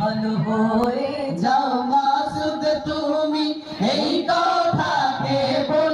ভালো হয়ে যাও মাসুদ তুমি এই কথাকে বল।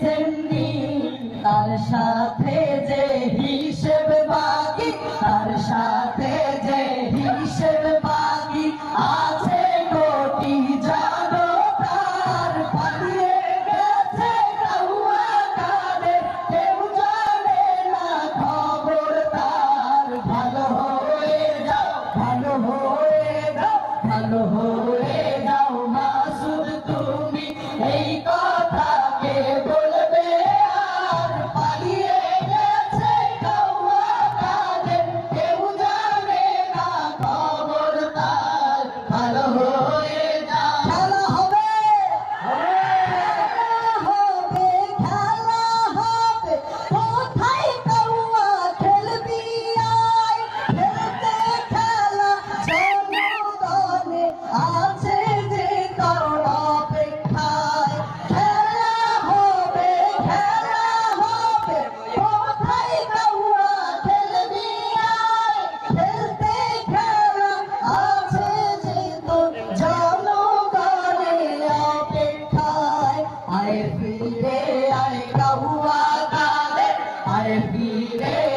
সেমনি তার সাথে যে হিসেব বাকি তার সাথে हुआ कादर अरे पीरे